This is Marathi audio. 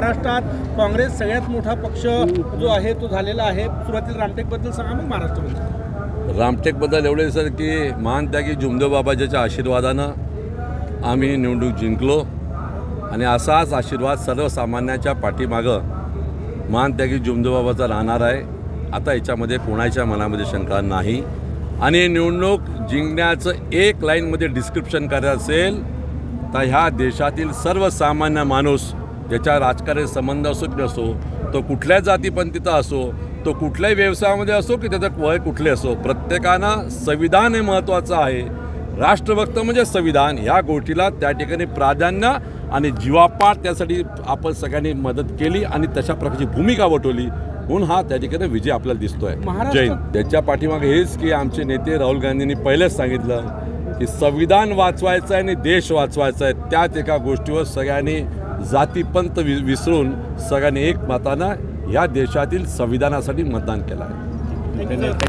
महाराष्ट्रात काँग्रेस सगळ्यात मोठा पक्ष जो आहे तो झालेला आहे. सुरुवातीला रामटेकबद्दल सांगा मग महाराष्ट्राबद्दल रामटेकबद्दल एवढे सर की महान त्यागी जुमदेवबाबाच्या आशीर्वादानं आम्ही निवडणूक जिंकलो. आणि असाच आशीर्वाद सर्वसामान्याच्या पाठीमागं महान त्यागी जुमदेवबाबाचा राहणार आहे. आता याच्यामध्ये कोणाच्या मनामध्ये शंका नाही. आणि निवडणूक जिंकण्याचं एक लाईनमध्ये डिस्क्रिप्शन करायचं असेल तर ह्या देशातील सर्वसामान्य माणूस ज्याच्या राजकारणी संबंध असो की नसो तो कुठल्या जातीपंथीचा असो तो कुठल्याही व्यवसायामध्ये असो की त्याचं वय कुठले असो प्रत्येकानं संविधान हे महत्त्वाचं आहे. राष्ट्रभक्त म्हणजे संविधान. ह्या गोष्टीला त्या ठिकाणी प्राधान्य आणि जीवापाड त्यासाठी आपण सगळ्यांनी मदत केली आणि तशा प्रकारची भूमिका वटवली म्हणून हा त्या ठिकाणी विजय आपल्याला दिसतोय. जैन त्याच्या पाठीमागे हेच की आमचे नेते राहुल गांधींनी पहिलेच सांगितलं की संविधान वाचवायचं आहे आणि देश वाचवायचा आहे. त्याच एका गोष्टीवर सगळ्यांनी जातीपंत वि विसरून सगळ्यांनी एक मतानं या देशातील संविधानासाठी मतदान केलं आहे.